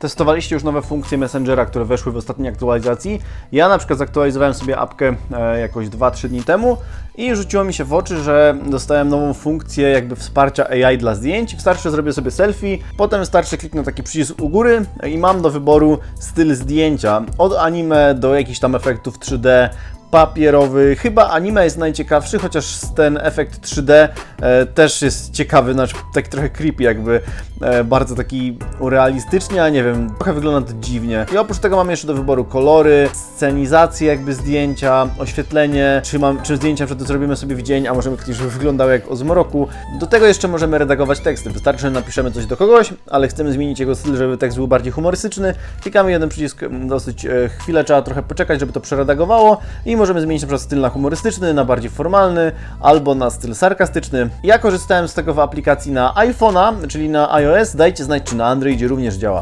testowaliście już nowe funkcje Messengera, które weszły w ostatniej aktualizacji. Ja na przykład zaktualizowałem sobie apkę e, jakoś 2-3 dni temu i rzuciło mi się w oczy, że dostałem nową funkcję jakby wsparcia AI dla zdjęć. Wystarczy, zrobię sobie selfie, potem wystarczy kliknąć taki przycisk u góry i mam do wyboru styl zdjęcia. Od anime do jakichś tam efektów 3D, papierowy. Chyba anime jest najciekawszy, chociaż ten efekt 3D e, też jest ciekawy, znaczy taki trochę creepy, jakby e, bardzo taki realistyczny, a nie wiem, trochę wygląda to dziwnie. I oprócz tego mamy jeszcze do wyboru kolory, scenizację jakby zdjęcia, oświetlenie, czy, mam, czy zdjęcia przed zrobimy sobie w dzień, a możemy żeby wyglądały jak o zmroku. Do tego jeszcze możemy redagować teksty. Wystarczy, że napiszemy coś do kogoś, ale chcemy zmienić jego styl, żeby tekst był bardziej humorystyczny. Klikamy jeden przycisk, m, dosyć e, chwilę trzeba trochę poczekać, żeby to przeredagowało i możemy zmienić przykład styl na humorystyczny, na bardziej formalny, albo na styl sarkastyczny. Ja korzystałem z tego w aplikacji na iPhone'a, czyli na iOS. Dajcie znać, czy na Androidzie również działa.